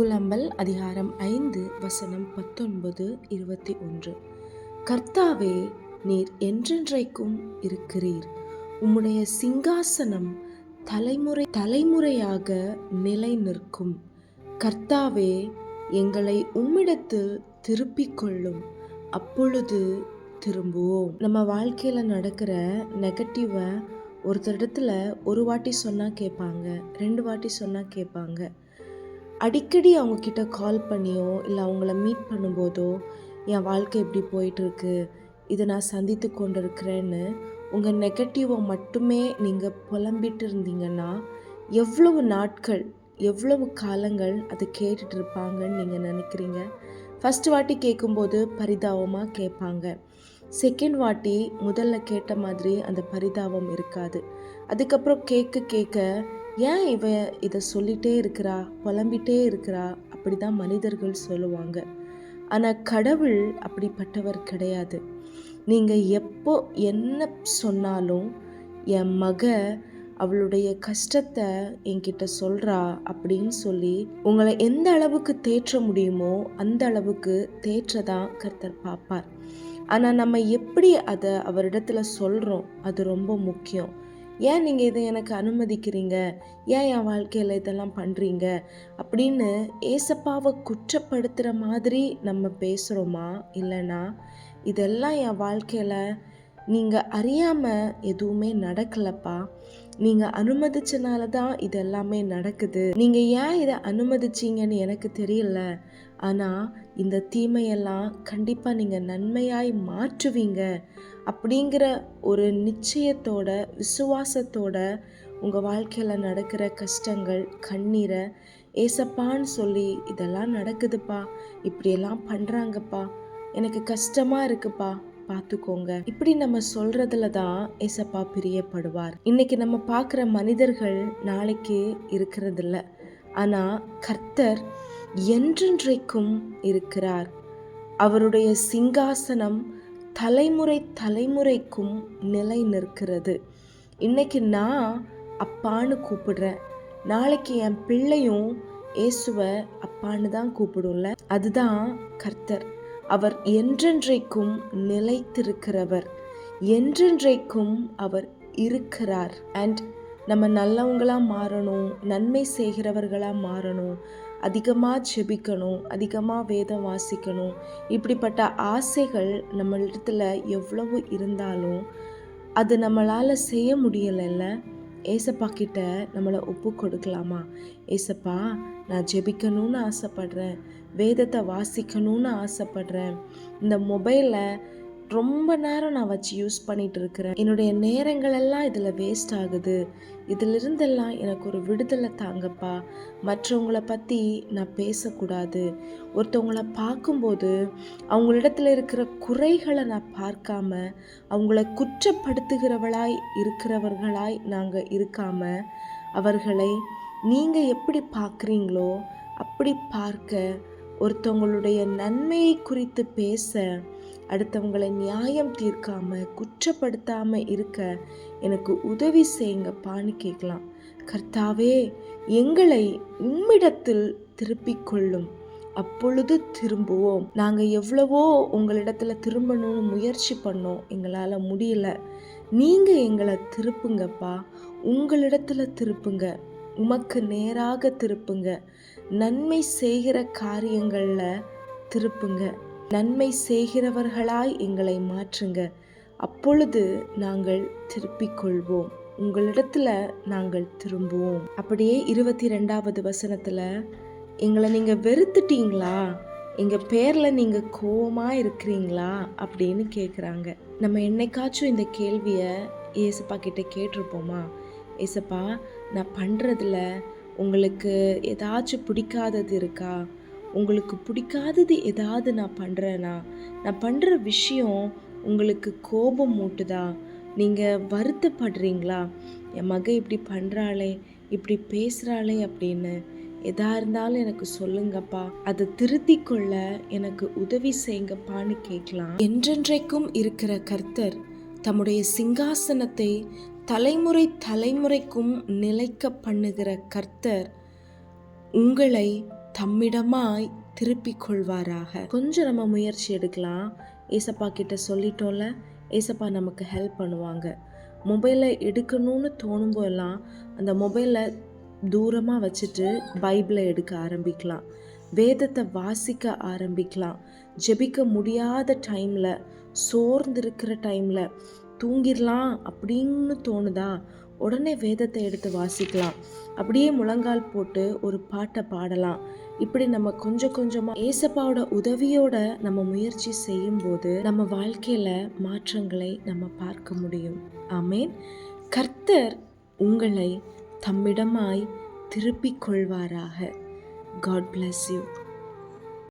புலம்பல் அதிகாரம் ஐந்து வசனம் பத்தொன்பது இருபத்தி ஒன்று. கர்த்தாவே நீர் என்றென்றைக்கும் இருக்கிறீர். உம்முடைய சிங்காசனம் தலைமுறை தலைமுறையாக நிலை நிற்கும் கர்த்தாவே எங்களை உம்மிடத்தில் திருப்பிக் கொள்ளும். அப்பொழுது திரும்புவோம். நம்ம வாழ்க்கையில் நடக்கிற நெகட்டிவை ஒருத்தரிடத்துல ஒரு வாட்டி சொன்னால் கேட்பாங்க ரெண்டு வாட்டி சொன்னால் கேட்பாங்க. அடிக்கடி அவங்கக்கிட்ட கால் பண்ணியோ இல்லை அவங்கள மீட் பண்ணும்போதோ என் வாழ்க்கை எப்படி போயிட்டுருக்கு. இதை நான் சந்தித்து கொண்டு இருக்கிறேன்னு உங்கள் நெகட்டிவை மட்டுமே நீங்கள் புலம்பிட்டு இருந்தீங்கன்னா எவ்வளவு நாட்கள் எவ்வளவு காலங்கள் அதை கேட்டுட்டு இருப்பாங்கன்னு நீங்கள் நினைக்கிறீங்க? ஃபஸ்ட் வாட்டி கேட்கும்போது பரிதாபமாக கேட்பாங்க. செகண்ட் வாட்டி முதல்ல கேட்ட மாதிரி அந்த பரிதாபம் இருக்காது. அதுக்கப்புறம் கேட்க கேட்க ஏன் இவ இதை சொல்லிட்டே இருக்கிறா புலம்பிட்டே இருக்கிறா? அப்படி தான் மனிதர்கள் சொல்லுவாங்க. ஆனால் கடவுள் அப்படிப்பட்டவர் கிடையாது. நீங்கள் எப்போ என்ன சொன்னாலும் என் மக அவளுடைய கஷ்டத்தை என்கிட்ட சொல்கிறா அப்படின்னு சொல்லி உங்களை எந்த அளவுக்கு தேற்ற முடியுமோ அந்த அளவுக்கு தேற்றதான் கர்த்தர் பார்ப்பார். ஆனால் நம்ம எப்படி அதை அவரிடத்துல சொல்கிறோம் அது ரொம்ப முக்கியம். ஏன் நீங்கள் இதை எனக்கு அனுமதிக்கிறீங்க? ஏன் என் வாழ்க்கையில் இதெல்லாம் பண்ணுறீங்க அப்படின்னு ஏசப்பாவை குற்றப்படுத்துகிற மாதிரி நம்ம பேசுகிறோமா இல்லைன்னா இதெல்லாம் என் வாழ்க்கையில் நீங்கள் அறியாமல் எதுவுமே நடக்கலப்பா. நீங்கள் அனுமதிச்சனால தான் இது எல்லாமே நடக்குது. நீங்கள் ஏன் இதை அனுமதிச்சீங்கன்னு எனக்கு தெரியல. ஆனால் இந்த தீமையெல்லாம் கண்டிப்பாக நீங்கள் நன்மையாய் மாற்றுவீங்க. அப்படிங்கிற ஒரு நிச்சயத்தோட விசுவாசத்தோட உங்கள் வாழ்க்கையில் நடக்கிற கஷ்டங்கள் கண்ணீரை ஏசப்பான்னு சொல்லி இதெல்லாம் நடக்குதுப்பா. இப்படியெல்லாம் பண்ணுறாங்கப்பா எனக்கு கஷ்டமாக இருக்குப்பா. பார்த்துக்கோங்க. இப்படி நம்ம சொல்றதுல தான் ஏசப்பா பிரியப்படுவார். இன்னைக்கு நம்ம பார்க்குற மனிதர்கள் நாளைக்கு இருக்கிறதில்ல. ஆனால் கர்த்தர் என்றென்றைக்கும் இருக்கிறார். அவருடைய சிங்காசனம் தலைமுறை தலைமுறைக்கும் நிலை நிற்கிறது. இன்னைக்கு நான் அப்பான்னு கூப்பிடுறேன். நாளைக்கு என் பிள்ளையும் இயேசுவை அப்பான்னு தான் கூப்பிடும்ல. அதுதான் கர்த்தர். அவர் என்றென்றைக்கும் நிலைத்திருக்கிறவர். என்றென்றைக்கும் அவர் இருக்கிறார். அண்ட் நம்ம நல்லவங்களாக மாறணும் நன்மை செய்கிறவர்களாக மாறணும் அதிகமாக ஜெபிக்கணும் அதிகமாக வேதம் வாசிக்கணும் இப்படிப்பட்ட ஆசைகள் நம்மளிடத்துல எவ்வளவு இருந்தாலும் அது நம்மளால் செய்ய முடியலைல்ல. ஏசப்பா கிட்ட நம்மளை ஒப்பு கொடுக்கலாமா? ஏசப்பா நான் ஜெபிக்கணும்னு ஆசைப்பட்றேன். வேதத்தை வாசிக்கணும்னு ஆசைப்பட்றேன். இந்த மொபைலை ரொம்ப நேரம் நான் வச்சு யூஸ் பண்ணிட்டு இருக்கிறேன் என்னுடைய நேரங்கள் எல்லாம் இதில் வேஸ்ட் ஆகுது. இதிலிருந்தெல்லாம் எனக்கு ஒரு விடுதலை தாங்கப்பா. மற்றவங்களை பற்றி நான் பேசக்கூடாது. ஒருத்தவங்களை பார்க்கும்போது அவங்களிடத்துல இருக்கிற குறைகளை நான் பார்க்காம அவங்கள குற்றப்படுத்துகிறவளாய் இருக்கிறவர்களாய் நாங்கள் இருக்காம அவர்களை நீங்கள் எப்படி பார்க்குறீங்களோ அப்படி பார்க்க ஒருத்தவங்களுடைய நன்மையை குறித்து பேச அடுத்தவங்களை நியாயம் தீர்க்காம குற்றப்படுத்தாம இருக்க எனக்கு உதவி செய்யுங்கப்பான்னு கேட்கலாம். கர்த்தாவே எங்களை உம்மிடத்தில் திருப்பிக் கொள்ளும் அப்பொழுது திரும்புவோம். நாங்கள் எவ்வளவோ உங்களிடத்துல திரும்பணும்னு முயற்சி பண்ணோம். எங்களால் முடியல. நீங்கள் எங்களை திருப்புங்கப்பா. உங்களிடத்துல திருப்புங்க. உமக்கு நேராக திருப்புங்க. நன்மை செய்கிற காரியங்களில் திருப்புங்க. நன்மை செய்கிறவர்களாய் எங்களை மாற்றுங்க. அப்பொழுது நாங்கள் திருப்பிக் கொள்வோம் உங்களிடத்துல நாங்கள் திரும்புவோம். அப்படியே இருபத்தி ரெண்டாவது வசனத்தில் எங்களை நீங்கள் வெறுத்துட்டீங்களா? எங்கள் பேரில் நீங்கள் கோவமாக இருக்கிறீங்களா? அப்படின்னு கேட்குறாங்க நம்ம என்னைக்காச்சும் இந்த கேள்வியை ஏசப்பா கிட்ட கேட்டிருப்போமா? ஏசப்பா நான் பண்ணுறதுல உங்களுக்கு ஏதாச்சும் பிடிக்காதது இருக்கா? உங்களுக்கு பிடிக்காதது ஏதாவது நான் பண்ணுறேன்னா நான் பண்ணுற விஷயம் உங்களுக்கு கோபம் மூட்டுதா நீங்கள் வருத்தப்படுறீங்களா? என் மக இப்படி பண்ணுறாளே இப்படி பேசுகிறாளே அப்படின்னு எதா இருந்தாலும் எனக்கு சொல்லுங்கப்பா. அதை திருத்தி கொள்ள எனக்கு உதவி செய்யுங்கப்பான்னு கேட்கலாம். என்றென்றைக்கும் இருக்கிற கர்த்தர் தம்முடைய சிங்காசனத்தை தலைமுறை தலைமுறைக்கும் நிலைக்க பண்ணுகிற கர்த்தர் உங்களை தம்மிடமாய் திருப்பிக் கொள்வாராக. கொஞ்சம் நம்ம முயற்சி எடுக்கலாம். ஏசப்பா கிட்ட சொல்லிட்டோம்ல ஏசப்பா நமக்கு ஹெல்ப் பண்ணுவாங்க. மொபைலை எடுக்கணும்னு தோணும் போதெல்லாம் அந்த மொபைலை தூரமாக வச்சுட்டு பைபிளை எடுக்க ஆரம்பிக்கலாம். வேதத்தை வாசிக்க ஆரம்பிக்கலாம். ஜெபிக்க முடியாத டைமில் சோர்ந்து இருக்கிற டைமில் தூங்கிடலாம் அப்படின்னு தோணுதா? உடனே வேதத்தை எடுத்து வாசிக்கலாம். அப்படியே முழங்கால் போட்டு ஒரு பாட்டை பாடலாம். இப்படி நம்ம கொஞ்சம் கொஞ்சமாக ஏசப்பாவோட உதவியோட நம்ம முயற்சி செய்யும்போது நம்ம வாழ்க்கையில் மாற்றங்களை நம்ம பார்க்க முடியும். ஆமேன். கர்த்தர் உங்களை தம்மிடமாய் திருப்பிக் கொள்வாராக. God bless you